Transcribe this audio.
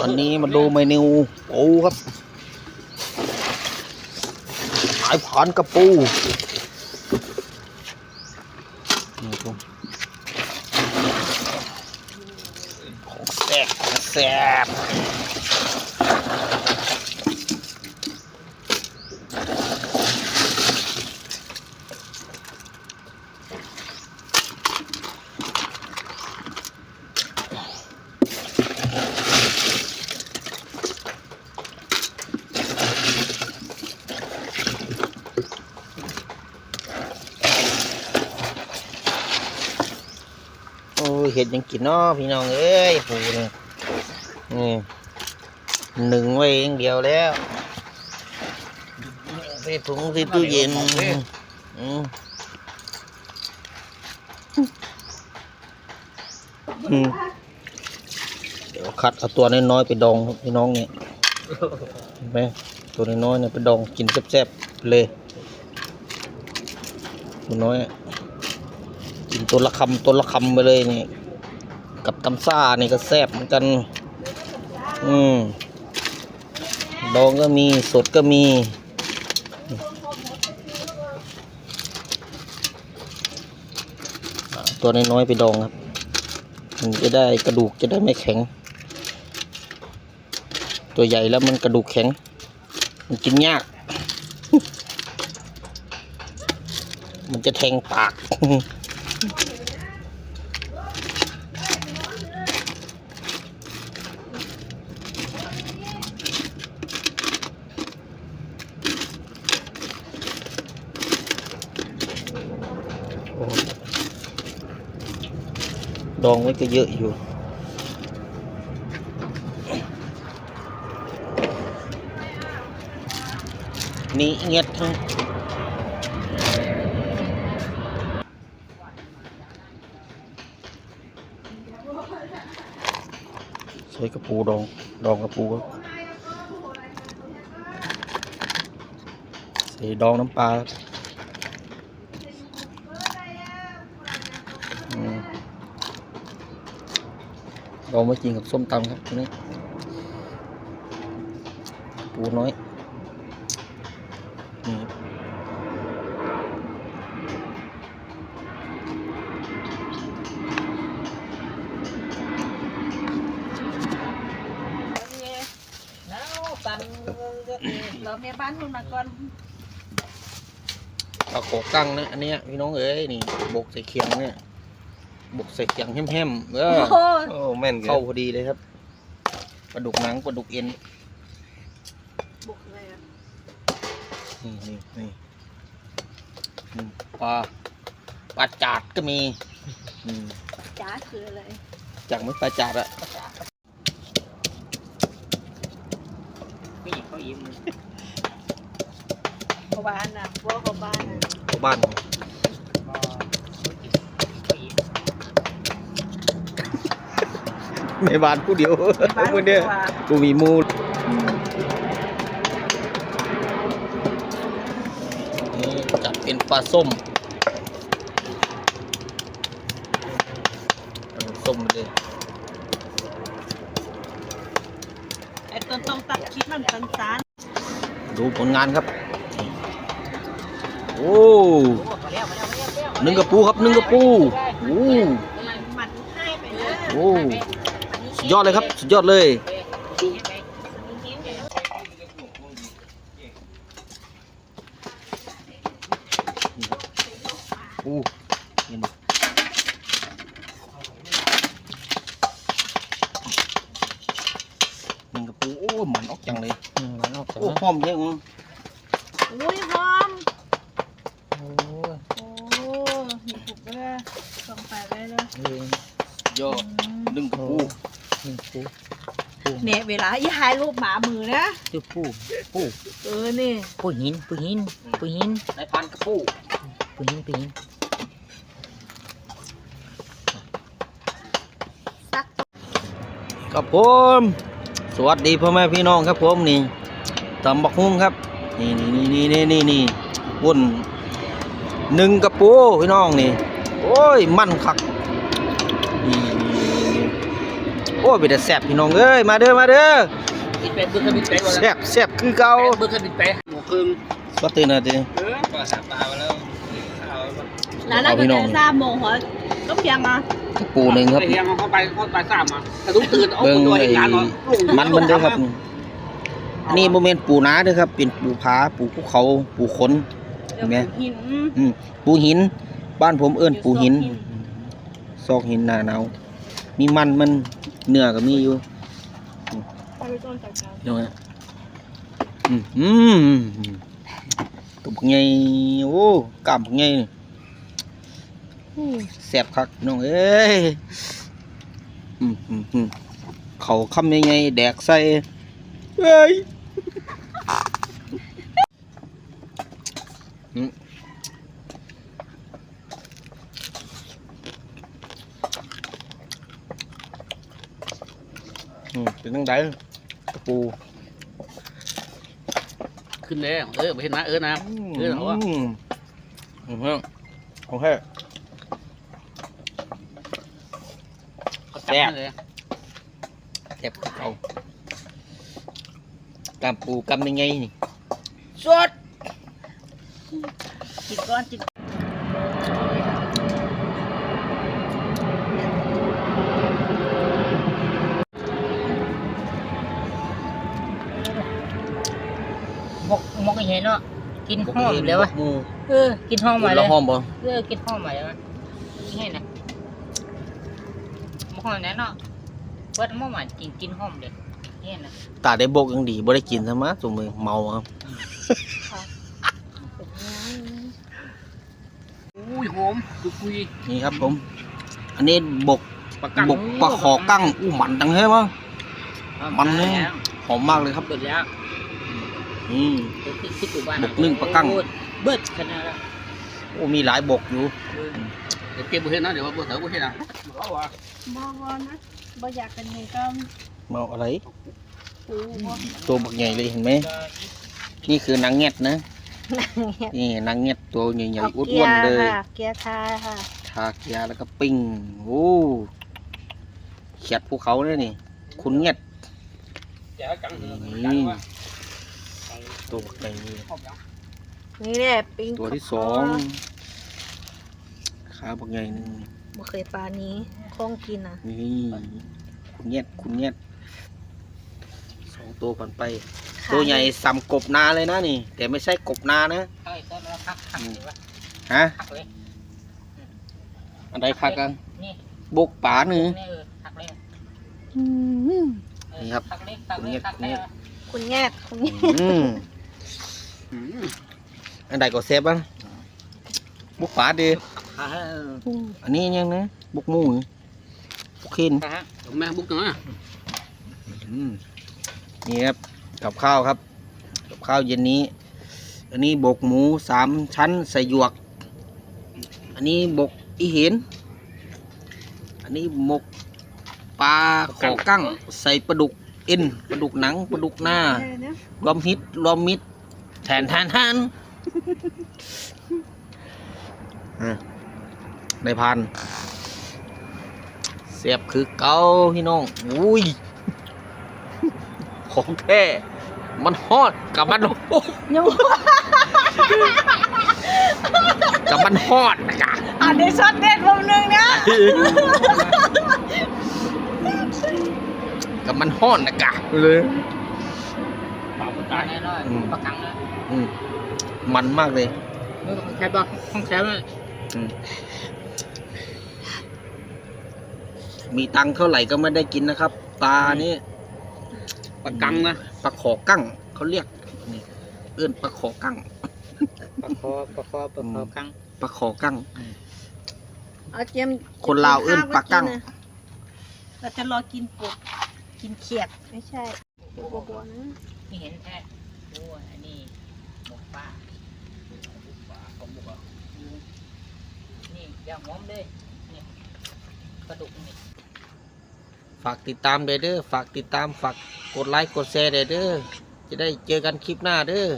วันนี้มาดูเมนูปูครับขายผ่านกระปูนี่ครับของแซ่บของแซ่บ เห็ดยังกินเนาะพี่น้องเอ้ยปูนี่นี่หนึ่งไว้อย่างเดียวแล้วไปถุงที่ตู้เย็นอืมอืมเดี๋ยวคัดเอาตัวน้อยๆไปดองครับพี่น้องเนี่ยเห็นไหมตัวน้อยๆเนี่ยไปดองกินแซ่บๆเลยตัวน้อยอะกินตัวละคำตัวละคำไปเลยนี่ กับตำซ่านี่ก็แซ่บเหมือนกัน อืมดองก็มีสดก็มีตัวน้อยๆไปดองครับมันจะได้กระดูกจะได้ไม่แข็ง ตัวใหญ่แล้วมันกระดูกแข็ง มันกินยาก มันจะแทงปาก ดองไว้ก็เยอะอยู่นี่เงียดทั้งใช้กระปูดอง ดองกระปูครับใส่ดองน้ำปลาครับอืม ดองไว้กินกับส้มตำครับทีนี้ปูน้อยนี่แล้วตันเราแม่บ้านมันมาก่อนปลาโขกตั้งนะอันเนี้ยพี่น้องเอ้ยนี่บกใส่เคียงเนี่ย บกใส่เคียงแห้มๆเออโอ้โอ้แม่นเกิเข้านพอดีเลยครับปลาดุกหนังปลาดุกเอ็นบุกเลยอะนี่นี่นี่อืมปลาปลาจาดก็มีอืมจ้าคืออะไรจากไม่ปลาจาดอะเขาบ้านน่ะว่าเขาบ้านน่ะเข้าบ้าน ในบ้านผู้เดียวแม่บ้านผู้เดียวว่ากูมีมูลนี่จัดเป็นปลาส้มเอาส้มไปเลยไอ้ต้นต้องตัดคิดมันสันสานดูผลงานครับ โอ้หนึ่งกระปูครับหนึ่งกระปู โอ้มันให้ไปเลยโอ้ สุดยอดเลยครับ สุดยอดเลยโอ้เห็นไหมหนึ่งกระปูโอ้ยมันออกจังเลยมันออกจากโอ้หอมเยอะมั้งอุ้ยหอมโอ้ยโอ้มีผูกเลยส่งไปเลยเลยเออยอดหนึ่งกระปูห นึ่งปูเนี่ยเวลาอีหายรูปหมามือนะชื่อปูปูเออนี่ปูหินปูหินปูหินในพันกระปูปูหินปูหินซักครับผมสวัสดีพ่อแม่พี่น้องครับผมนี่ตำบักฮุ้งครับ นี่นี่นี่นี่นี่นี่วุ่นหนึ่งกระปูพี่น้องนี่ โอ้ย มันคัก โอ้ยเป็นแต่แซ่บพี่น้องเอ้ยมาเด้อมาเด้อบิดไปเบิ่งบิดไปว่าแซ่บแซ่บคือเก่าเบิ่งบิดไปหมูครึ่งก็ตื่นนะตื่นเออก็หาปลามาแล้วข้าวร้านนั้นก็จะทราบโมงหัวก็เพียงอะปูหนึ่งครับไอ้เฮียมันเข้าไปเข้าไปสามอะกระดุกตื่นเอาเบิ่งตัวไอ้เห็นงานเนาะมันมันเด้อครับอันนี้โมเมนต์ปูนาเด้อครับ เป็นปูผาปูภูเขาปูขนเดี๋ยวแม่หินอืมปูหิน บ้านผมเอิ้นปูหิน ซอกหินหนาหนาวมีมันมัน เนื้อก็มีอยู่ไปไปต้นจากการเดี๋ยวนะอืมอืมตัวบักใหญ่โอ้กล้ามบักใหญ่นี่โอ้แซ่บคักน้องเอ้ยอืมอืมอืมเขาคำใหญ่ๆแดกใส่เอ้ยอืมอืม เป็นตั้งไดตะปูขึ้นแล้วเออไปเห็นนะเออนะเออเหรอวะอืมอืมฮะโอเคแซ่บเลยแซ่บเขากำปูกำยังไงนี่สดจิตก้อนจิตมกม กเห็นเนาะกินหอมเลยวะหมูเออกินหอมหมูมาเลละยหอมบ่เออกินหอมมาเลยวะนี่นะมกหอมแน่เนาะเปิดมกมากินกินหอมเลยนี่นะตาได้บกยังดีบ่ได้กินซะมาสมมือเมาครับอุ้ยหอมคุยคุยนี่ครับผม อันนี้บกปลากังบกปลาขอกั้งอู้มันจังเฮ้ยมั้งมันเนี่ยหอมมากเลยครับเปิดแล้ว อืม คิดอยู่บ้านบกนึ่งปลากั้งเบิดขนาดละโอ้มีหลายบกอยู่ เดี๋ยวเก็บบุเห็นนะเดี๋ยวว่าบุเถอะบุเห็นนะบอกว่านะบ่อยากกันหนึ่งก็เมาอะไร ปูบ่ตัวบักใหญ่เลยเห็นไหม นี่คือนางเงียดนะ นี่นางเงียดตัวใหญ่ๆอ้วนๆเลยเกียร์ทาค่ะทาเกียร์แล้วก็ปิ้ง โอ้เขียดภูเขาเลยนี่ คุณเงียดแกกังนี่ ตัวบักใหญ่นี่นี่แหละปิ้งตัวที่สองขาบักใหญ่หนึงบ่เคยปลานี้คล่องกินอะนี่คุณเงียดคุณเงียดสองตัวผ่านไป ตัวใหญ่ซ้ำกบนาเลยนะนี่ แต่ไม่ใช่กบนานะใช่ต้นแล้วพักพักเลยวะฮะพักเลยอันใดคักกันนี่บกป่าหนึ่งนี่เออพักเลยอืมเออนี่ครับพักเลยพักเลยพักเลยคุณแยกคุณแยก อืมอันใดก็เซฟบ้างบกป่าดีอันนี้ยังนะบุกหมูนี่บุกเข็นแม่บุกเนาะอืมนี่ครับกับข้าวครับ กับข้าวเย็นนี้ อันนี้บกหมูสามชั้นใส่หยวก อันนี้บกอีเห็น อันนี้หมกปลาขอกั้งใส่ปลาดุกเอ็นปลาดุกหนังปลาดุกหน้ารวมฮิตรวมมิตรแทนแทนแทนอะได้พัน เสียบคือเกาพี่น้อง อุ้ย ของแท้มันฮอดกับมันโอ้ยังกับมันฮอดนะกะอันนี้ช็อตเด็ดมุมหนึงนะกับมันฮอดนะกะเลยปลาปลาตาตายแน่นอนอืมประกังเลย อืมมันมากเลยห้องแคบป่ะห้องแคบเลยอืมมีตังค์เท่าไหร่ก็ไม่ได้กินนะครับ ปลานี่ปลากังนะปลาขอกั้งเขาเรียกนี่เอื้อนปลาขอกั้งประคอประคอประคอกังปลาขอกั้ง เอาเจียมคนลาวเอิ้นปลากั้ง เราจะรอกินปกกินเขียดไม่ใช่บัวบัวนะนี่เห็นแท้โอ้อันนี้ หมกปลานี่ย่าหอมเลยนี่กระดูกนี่ฝากติดตามเด้อฝากติดตามฝากกดไลค์กดแชร์เด้อจะได้เจอกันคลิปหน้าเด้อ